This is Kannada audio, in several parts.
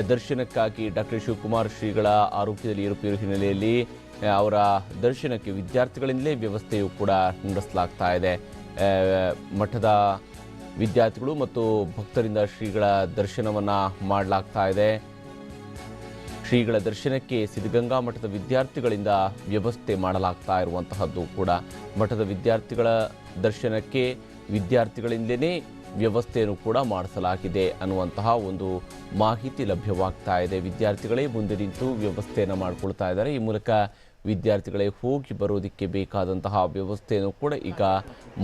ದರ್ಶನಕ್ಕಾಗಿ ಡಾಕ್ಟರ್ ಶಿವಕುಮಾರ್ ಶ್ರೀಗಳ ಆರೋಗ್ಯದಲ್ಲಿ ಏರುಪೇರು ಹಿನ್ನೆಲೆಯಲ್ಲಿ ಅವರ ದರ್ಶನಕ್ಕೆ ವಿದ್ಯಾರ್ಥಿಗಳಿಂದಲೇ ವ್ಯವಸ್ಥೆಯು ಕೂಡ ನಡೆಸಲಾಗ್ತಾ ಇದೆ. ಮಠದ ವಿದ್ಯಾರ್ಥಿಗಳು ಮತ್ತು ಭಕ್ತರಿಂದ ಶ್ರೀಗಳ ದರ್ಶನವನ್ನು ಮಾಡಲಾಗ್ತಾ ಇದೆ. ಶ್ರೀಗಳ ದರ್ಶನಕ್ಕೆ ಸಿದ್ಧಗಂಗಾ ಮಠದ ವಿದ್ಯಾರ್ಥಿಗಳಿಂದ ವ್ಯವಸ್ಥೆ ಮಾಡಲಾಗ್ತಾ ಇರುವಂತಹದ್ದು ಕೂಡ ಮಠದ ವಿದ್ಯಾರ್ಥಿಗಳ ದರ್ಶನಕ್ಕೆ ವಿದ್ಯಾರ್ಥಿಗಳಿಂದಲೇ ವ್ಯವಸ್ಥೆಯನ್ನು ಕೂಡ ಮಾಡಿಸಲಾಗಿದೆ ಅನ್ನುವಂತಹ ಒಂದು ಮಾಹಿತಿ ಲಭ್ಯವಾಗ್ತಾ ಇದೆ. ವಿದ್ಯಾರ್ಥಿಗಳೇ ಮುಂದೆ ನಿಂತು ವ್ಯವಸ್ಥೆಯನ್ನು ಮಾಡಿಕೊಳ್ತಾ ಇದ್ದಾರೆ. ಈ ಮೂಲಕ ವಿದ್ಯಾರ್ಥಿಗಳೇ ಹೋಗಿ ಬರೋದಕ್ಕೆ ಬೇಕಾದಂತಹ ವ್ಯವಸ್ಥೆಯನ್ನು ಕೂಡ ಈಗ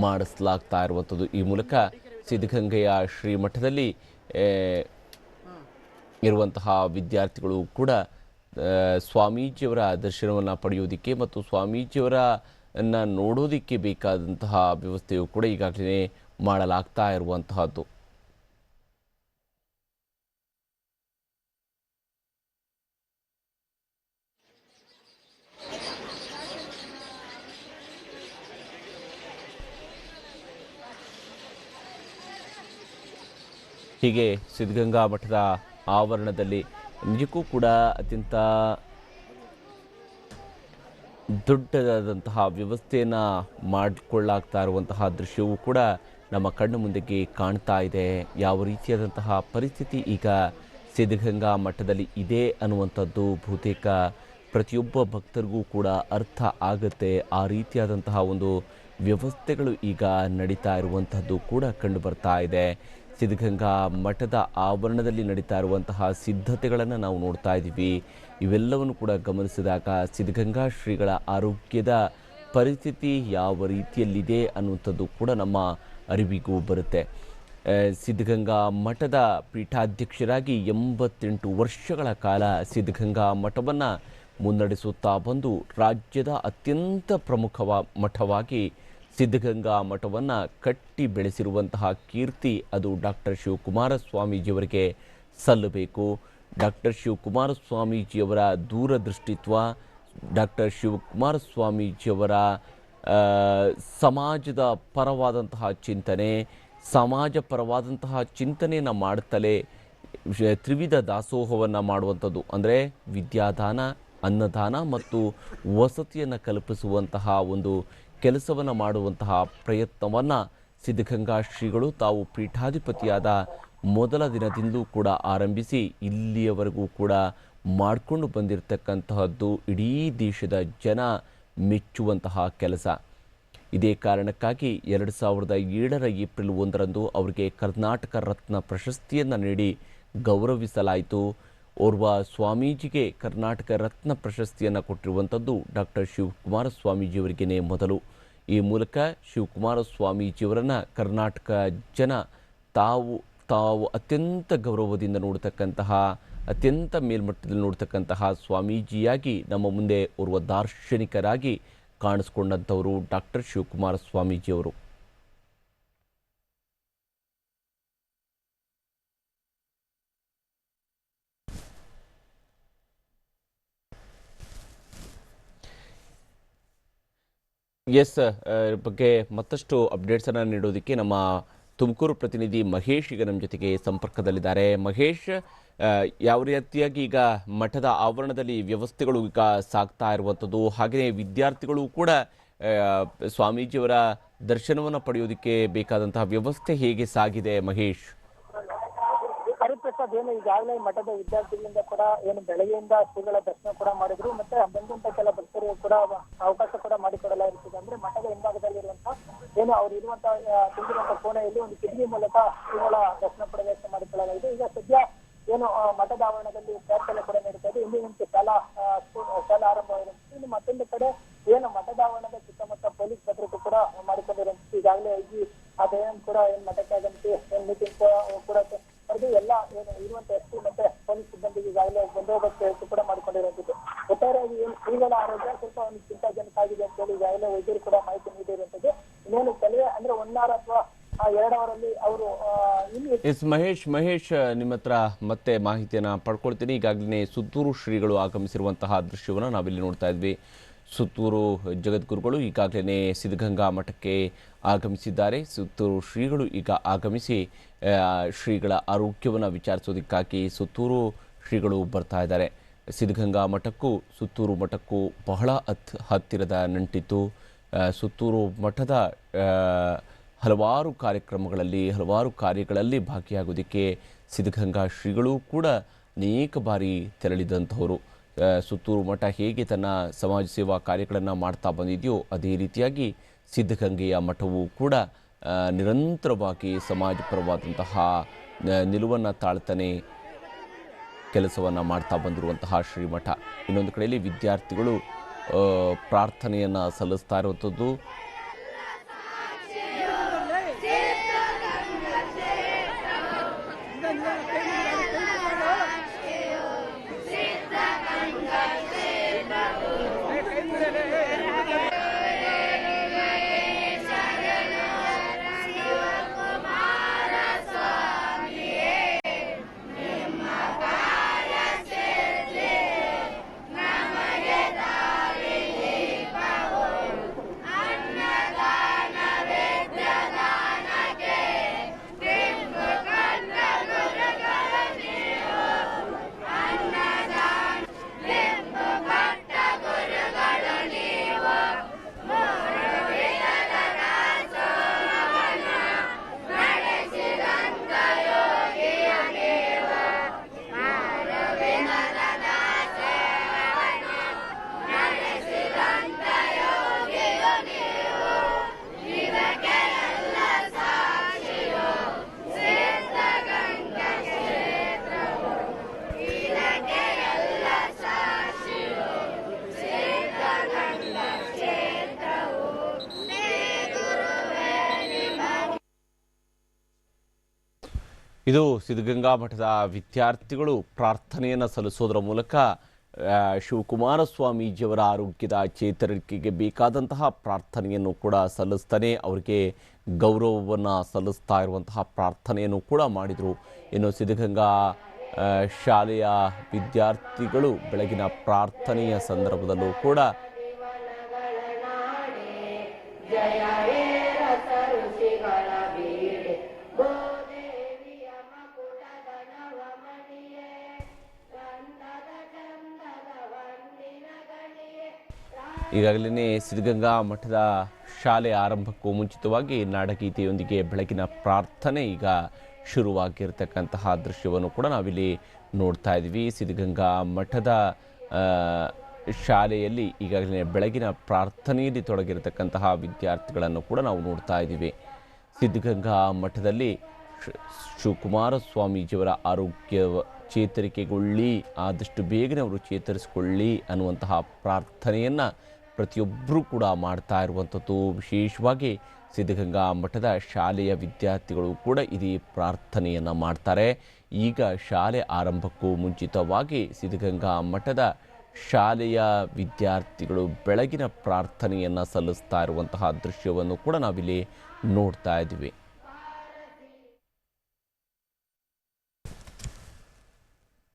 ಮಾಡಿಸಲಾಗ್ತಾ ಇರುವಂಥದ್ದು. ಈ ಮೂಲಕ ಸಿದ್ಧಗಂಗೆಯ ಶ್ರೀಮಠದಲ್ಲಿ ಇರುವಂತಹ ವಿದ್ಯಾರ್ಥಿಗಳು ಕೂಡ ಸ್ವಾಮೀಜಿಯವರ ದರ್ಶನವನ್ನು ಪಡೆಯೋದಕ್ಕೆ ಮತ್ತು ಸ್ವಾಮೀಜಿಯವರನ್ನು ನೋಡೋದಕ್ಕೆ ಬೇಕಾದಂತಹ ವ್ಯವಸ್ಥೆಯು ಕೂಡ ಈಗಾಗಲೇ ಮಾಡಲಾಗ್ತಾ ಇರುವಂತಹದ್ದು. ಹೀಗೆ ಸಿದ್ಧಗಂಗಾ ಮಠದ ಆವರಣದಲ್ಲಿ ನಿಜಕ್ಕೂ ಕೂಡ ಅತ್ಯಂತ ದೊಡ್ಡದಾದಂತಹ ವ್ಯವಸ್ಥೆಯನ್ನು ಮಾಡಿಕೊಳ್ಳಾಗ್ತಾ ಇರುವಂತಹ ದೃಶ್ಯವೂ ಕೂಡ ನಮ್ಮ ಕಣ್ಣು ಮುಂದಕ್ಕೆ ಕಾಣ್ತಾ ಇದೆ. ಯಾವ ರೀತಿಯಾದಂತಹ ಪರಿಸ್ಥಿತಿ ಈಗ ಸಿದ್ಧಗಂಗಾ ಮಠದಲ್ಲಿ ಇದೆ ಅನ್ನುವಂಥದ್ದು ಬಹುತೇಕ ಪ್ರತಿಯೊಬ್ಬ ಭಕ್ತರಿಗೂ ಕೂಡ ಅರ್ಥ ಆಗುತ್ತೆ. ಆ ರೀತಿಯಾದಂತಹ ಒಂದು ವ್ಯವಸ್ಥೆಗಳು ಈಗ ನಡೀತಾ ಇರುವಂತಹದ್ದು ಕೂಡ ಕಂಡು ಬರ್ತಾ ಇದೆ. ಸಿದ್ಧಗಂಗಾ ಮಠದ ಆವರಣದಲ್ಲಿ ನಡೀತಾ ಇರುವಂತಹ ಸಿದ್ಧತೆಗಳನ್ನು ನಾವು ನೋಡ್ತಾ ಇದ್ದೀವಿ. ಇವೆಲ್ಲವನ್ನು ಕೂಡ ಗಮನಿಸಿದಾಗ ಸಿದ್ಧಗಂಗಾ ಶ್ರೀಗಳ ಆರೋಗ್ಯದ ಪರಿಸ್ಥಿತಿ ಯಾವ ರೀತಿಯಲ್ಲಿದೆ ಅನ್ನುವಂಥದ್ದು ಕೂಡ ನಮ್ಮ ಅರಿವಿಗೂ ಬರುತ್ತೆ. ಸಿದ್ಧಗಂಗಾ ಮಠದ ಪೀಠಾಧ್ಯಕ್ಷರಾಗಿ ಎಂಬತ್ತೆಂಟು ವರ್ಷಗಳ ಕಾಲ ಸಿದ್ಧಗಂಗಾ ಮಠವನ್ನು ಮುನ್ನಡೆಸುತ್ತಾ ಬಂದು ರಾಜ್ಯದ ಅತ್ಯಂತ ಪ್ರಮುಖವ ಮಠವಾಗಿ ಸಿದ್ಧಗಂಗಾ ಮಠವನ್ನು ಕಟ್ಟಿ ಬೆಳೆಸಿರುವಂತಹ ಕೀರ್ತಿ ಅದು ಡಾಕ್ಟರ್ ಶಿವಕುಮಾರ ಸ್ವಾಮೀಜಿಯವರಿಗೆ ಸಲ್ಲಬೇಕು. ಡಾಕ್ಟರ್ ಶಿವಕುಮಾರ ಸ್ವಾಮೀಜಿಯವರ ದೂರದೃಷ್ಟಿತ್ವ ಡಾಕ್ಟರ್ ಶಿವಕುಮಾರ ಸ್ವಾಮೀಜಿಯವರ ಸಮಾಜದ ಪರವಾದಂತಹ ಚಿಂತನೆ, ಸಮಾಜ ಪರವಾದಂತಹ ಚಿಂತನೆಯನ್ನು ಮಾಡುತ್ತಲೇ ತ್ರಿವಿಧ ದಾಸೋಹವನ್ನು ಮಾಡುವಂಥದ್ದು. ಅಂದರೆ ವಿದ್ಯಾದಾನ, ಅನ್ನದಾನ ಮತ್ತು ವಸತಿಯನ್ನು ಕಲ್ಪಿಸುವಂತಹ ಒಂದು ಕೆಲಸವನ್ನು ಮಾಡುವಂತಹ ಪ್ರಯತ್ನವನ್ನು ಸಿದ್ಧಗಂಗಾ ಶ್ರೀಗಳು ತಾವು ಪೀಠಾಧಿಪತಿಯಾದ ಮೊದಲ ದಿನದಿಂದಲೂ ಕೂಡ ಆರಂಭಿಸಿ ಇಲ್ಲಿಯವರೆಗೂ ಕೂಡ ಮಾಡಿಕೊಂಡು ಬಂದಿರತಕ್ಕಂತಹದ್ದು ಇಡೀ ದೇಶದ ಜನ ಮೆಚ್ಚುವಂತಹ ಕೆಲಸ. ಇದೇ ಕಾರಣಕ್ಕಾಗಿ ಎರಡು ಸಾವಿರದ ಏಳರ ಏಪ್ರಿಲ್ ಒಂದರಂದು ಅವರಿಗೆ ಕರ್ನಾಟಕ ರತ್ನ ಪ್ರಶಸ್ತಿಯನ್ನು ನೀಡಿ ಗೌರವಿಸಲಾಯಿತು. ಓರ್ವ ಸ್ವಾಮೀಜಿಗೆ ಕರ್ನಾಟಕ ರತ್ನ ಪ್ರಶಸ್ತಿಯನ್ನು ಕೊಟ್ಟಿರುವಂಥದ್ದು ಡಾಕ್ಟರ್ ಶಿವಕುಮಾರ ಸ್ವಾಮೀಜಿಯವರಿಗೇ ಮೊದಲು. ಈ ಮೂಲಕ ಶಿವಕುಮಾರ ಸ್ವಾಮೀಜಿಯವರನ್ನು ಕರ್ನಾಟಕ ಜನ ತಾವು ತಾವು ಅತ್ಯಂತ ಗೌರವದಿಂದ ನೋಡ್ತಕ್ಕಂತಹ ಅತ್ಯಂತ ಮೇಲ್ಮಟ್ಟದಲ್ಲಿ ನೋಡ್ತಕ್ಕಂತಹ ಸ್ವಾಮೀಜಿಯಾಗಿ ನಮ್ಮ ಮುಂದೆ ಓರ್ವ ದಾರ್ಶನಿಕರಾಗಿ ಕಾಣಿಸ್ಕೊಂಡಂಥವರು ಡಾಕ್ಟರ್ ಶಿವಕುಮಾರ ಸ್ವಾಮೀಜಿಯವರು. ಎಸ್ ಬಗ್ಗೆ ಮತ್ತಷ್ಟು ಅಪ್ಡೇಟ್ಸನ್ನು ನೀಡೋದಕ್ಕೆ ನಮ್ಮ ತುಮಕೂರು ಪ್ರತಿನಿಧಿ ಮಹೇಶ್ ಈಗ ನಮ್ಮ ಜೊತೆಗೆ ಸಂಪರ್ಕದಲ್ಲಿದ್ದಾರೆ. ಮಹೇಶ್ ಯಾವ ರೀತಿಯಾಗಿ ಈಗ ಮಠದ ಆವರಣದಲ್ಲಿ ವ್ಯವಸ್ಥೆಗಳು ಈಗ ಸಾಗ್ತಾ ಇರುವಂಥದ್ದು, ಹಾಗೆಯೇ ವಿದ್ಯಾರ್ಥಿಗಳು ಕೂಡ ಸ್ವಾಮೀಜಿಯವರ ದರ್ಶನವನ್ನು ಪಡೆಯೋದಕ್ಕೆ ಬೇಕಾದಂತಹ ವ್ಯವಸ್ಥೆ ಹೇಗೆ ಸಾಗಿದೆ ಮಹೇಶ್? ಏನು ಈಗಾಗಲೇ ಮಠದ ವಿದ್ಯಾರ್ಥಿಗಳಿಂದ ಕೂಡ, ಏನು ಬೆಳಗ್ಗೆಯಿಂದ ಶ್ರೀಗಳ ದರ್ಶನ ಕೂಡ ಮಾಡಿದ್ರು, ಮತ್ತೆ ಬಂದಂತ ಕೆಲ ಭಕ್ತರಿಗೆ ಕೂಡ ಅವಕಾಶ ಕೂಡ ಮಾಡಿಕೊಡಲಾಗಿರ್ತದೆ ಅಂದ್ರೆ ಮಠದ ಹಿಂಭಾಗದಲ್ಲಿರುವಂತ ಏನು ಅವ್ರು ಇರುವಂತ ತುಂಬಿರುವಂತ ಕೋಣೆಯಲ್ಲಿ ಒಂದು ಕಿಡ್ನಿ ಮೂಲಕ ಶ್ರೀಗಳ ದರ್ಶನ ಕೂಡ ವ್ಯವಸ್ಥೆ ಮಾಡಿಕೊಳ್ಳಲಾಗಿದೆ. ಈಗ ಸದ್ಯ ಏನು ಮಠದ ಆವರಣದಲ್ಲಿ ಪ್ರಾರ್ಥನೆ ಕೂಡ ನಡೀತಾ ಇದೆ. ಇಂದಿನಂತೆ ಶಾಲಾ ಶಾಲಾ ಆರಂಭವಾಗಿರುತ್ತೆ ಇನ್ನು ಮತ್ತೊಂದು ಕಡೆ ಏನು ಮಠದ ಆವರಣದ ಸುತ್ತಮುತ್ತ ಪೊಲೀಸ್ ಭದ್ರತೆ ಕೂಡ ಮಾಡಿಕೊಂಡಿರುವಂತ ಈಗಾಗಲೇ ಈ ಅದೇನು ಕೂಡ ಏನ್ ಮಠಕ್ಕೆ ಆಗಮಿಸಿ, ಏನ್ ಮೀಟಿಂಗ್ ಕೂಡ ಕರೆದು ಎಲ್ಲ ಏನು ಇರುವಂತ ಎಸ್ ಮತ್ತೆ ಪೊಲೀಸ್ ಸಿಬ್ಬಂದಿಗೆ ಈಗಾಗಲೇ ಬಂದೋಬಸ್ತ್ ಕೂಡ ಮಾಡಿಕೊಂಡಿರುವಂತದ್ದು ಒಟ್ಟಾರೆಯಾಗಿ ಏನು ಶ್ರೀಗಳ ಆರೋಗ್ಯ ಸ್ವಲ್ಪ ಒಂದು ಚಿಂತಾಜನಕ ಆಗಿದೆ ಅಂತ ಹೇಳಿ ಈಗಾಗಲೇ ವೈದ್ಯರು ಕೂಡ ಮಾಹಿತಿ ನೀಡಿರುವಂತದ್ದು. ಇನ್ನೇನು ಕೆಲವೇ ಅಂದ್ರೆ ಒನ್ನಾರ ಅಥವಾ ಎರಡು ಅವರಲ್ಲಿ ಅವರು ಎಸ್ ಮಹೇಶ್ ಮಹೇಶ್, ನಿಮ್ಮ ಹತ್ರ ಮತ್ತೆ ಮಾಹಿತಿಯನ್ನು ಪಡ್ಕೊಳ್ತೀನಿ. ಈಗಾಗಲೇ ಸುತ್ತೂರು ಶ್ರೀಗಳು ಆಗಮಿಸಿರುವಂತಹ ದೃಶ್ಯವನ್ನು ನಾವಿಲ್ಲಿ ನೋಡ್ತಾ ಇದ್ವಿ. ಸುತ್ತೂರು ಜಗದ್ಗುರುಗಳು ಈಗಾಗಲೇ ಸಿದ್ಧಗಂಗಾ ಮಠಕ್ಕೆ ಆಗಮಿಸಿದ್ದಾರೆ. ಸುತ್ತೂರು ಶ್ರೀಗಳು ಈಗ ಆಗಮಿಸಿ ಶ್ರೀಗಳ ಆರೋಗ್ಯವನ್ನು ವಿಚಾರಿಸೋದಕ್ಕಾಗಿ ಸುತ್ತೂರು ಶ್ರೀಗಳು ಬರ್ತಾ ಇದ್ದಾರೆ. ಸಿದ್ಧಗಂಗಾ ಮಠಕ್ಕೂ, ಸುತ್ತೂರು ಮಠಕ್ಕೂ ಬಹಳ ಹತ್, ಹತ್ತಿರದ ನಂಟಿತ್ತು. ಸುತ್ತೂರು ಮಠದ ಹಲವಾರು ಕಾರ್ಯಕ್ರಮಗಳಲ್ಲಿ, ಹಲವಾರು ಕಾರ್ಯಗಳಲ್ಲಿ ಭಾಗಿಯಾಗೋದಕ್ಕೆ ಸಿದ್ಧಗಂಗಾ ಶ್ರೀಗಳು ಕೂಡ ಅನೇಕ ಬಾರಿ ತೆರಳಿದಂಥವರು. ಸುತ್ತೂರು ಮಠ ಹೇಗೆ ತನ್ನ ಸಮಾಜ ಸೇವಾ ಕಾರ್ಯಗಳನ್ನು ಮಾಡ್ತಾ ಬಂದಿದೆಯೋ ಅದೇ ರೀತಿಯಾಗಿ ಸಿದ್ಧಗಂಗೆಯ ಮಠವು ಕೂಡ ನಿರಂತರವಾಗಿ ಸಮಾಜಪರವಾದಂತಹ ನಿಲುವನ್ನು ತಾಳ್ತಾನೆ ಕೆಲಸವನ್ನು ಮಾಡ್ತಾ ಬಂದಿರುವಂತಹ ಶ್ರೀಮಠ. ಇನ್ನೊಂದು ಕಡೆಯಲ್ಲಿ ವಿದ್ಯಾರ್ಥಿಗಳು ಪ್ರಾರ್ಥನೆಯನ್ನು ಸಲ್ಲಿಸ್ತಾ ಇರುವಂಥದ್ದು ಇದು ಸಿದ್ಧಗಂಗಾ ಮಠದ ವಿದ್ಯಾರ್ಥಿಗಳು ಪ್ರಾರ್ಥನೆಯನ್ನು ಸಲ್ಲಿಸೋದರ ಮೂಲಕ ಶಿವಕುಮಾರ ಸ್ವಾಮೀಜಿಯವರ ಆರೋಗ್ಯದ ಚೇತರಿಕೆಗೆ ಬೇಕಾದಂತಹ ಪ್ರಾರ್ಥನೆಯನ್ನು ಕೂಡ ಸಲ್ಲಿಸ್ತಾನೆ, ಅವರಿಗೆ ಗೌರವವನ್ನು ಸಲ್ಲಿಸ್ತಾ ಇರುವಂತಹ ಪ್ರಾರ್ಥನೆಯನ್ನು ಕೂಡ ಮಾಡಿದರು. ಇನ್ನು ಸಿದ್ಧಗಂಗಾ ಶಾಲೆಯ ವಿದ್ಯಾರ್ಥಿಗಳು ಬೆಳಗಿನ ಪ್ರಾರ್ಥನೆಯ ಸಂದರ್ಭದಲ್ಲೂ ಕೂಡ ಈಗಾಗಲೇ ಸಿದ್ಧಗಂಗಾ ಮಠದ ಶಾಲೆ ಆರಂಭಕ್ಕೂ ಮುಂಚಿತವಾಗಿ ನಾಡಗೀತೆಯೊಂದಿಗೆ ಬೆಳಗಿನ ಪ್ರಾರ್ಥನೆ ಈಗ ಶುರುವಾಗಿರ್ತಕ್ಕಂತಹ ದೃಶ್ಯವನ್ನು ಕೂಡ ನಾವಿಲ್ಲಿ ನೋಡ್ತಾ ಇದ್ದೀವಿ. ಸಿದ್ಧಗಂಗಾ ಮಠದ ಶಾಲೆಯಲ್ಲಿ ಈಗಾಗಲೇ ಬೆಳಗಿನ ಪ್ರಾರ್ಥನೆಯಲ್ಲಿ ತೊಡಗಿರತಕ್ಕಂತಹ ವಿದ್ಯಾರ್ಥಿಗಳನ್ನು ಕೂಡ ನಾವು ನೋಡ್ತಾ ಇದ್ದೀವಿ. ಸಿದ್ಧಗಂಗಾ ಮಠದಲ್ಲಿ ಶಿವಕುಮಾರ ಸ್ವಾಮೀಜಿಯವರ ಆರೋಗ್ಯ ಚೇತರಿಕೆಗೊಳ್ಳಿ, ಆದಷ್ಟು ಬೇಗನೆ ಅವರು ಚೇತರಿಸಿಕೊಳ್ಳಿ ಅನ್ನುವಂತಹ ಪ್ರಾರ್ಥನೆಯನ್ನು ಪ್ರತಿಯೊಬ್ಬರೂ ಕೂಡ ಮಾಡ್ತಾ ಇರುವಂಥದ್ದು. ವಿಶೇಷವಾಗಿ ಸಿದ್ಧಗಂಗಾ ಮಠದ ಶಾಲೆಯ ವಿದ್ಯಾರ್ಥಿಗಳು ಕೂಡ ಇದೇ ಪ್ರಾರ್ಥನೆಯನ್ನು ಮಾಡ್ತಾರೆ. ಈಗ ಶಾಲೆ ಆರಂಭಕ್ಕೂ ಮುಂಚಿತವಾಗಿ ಸಿದ್ಧಗಂಗಾ ಮಠದ ಶಾಲೆಯ ವಿದ್ಯಾರ್ಥಿಗಳು ಬೆಳಗಿನ ಪ್ರಾರ್ಥನೆಯನ್ನು ಸಲ್ಲಿಸ್ತಾ ಇರುವಂತಹ ದೃಶ್ಯವನ್ನು ಕೂಡ ನಾವಿಲ್ಲಿ ನೋಡ್ತಾ ಇದ್ದೀವಿ.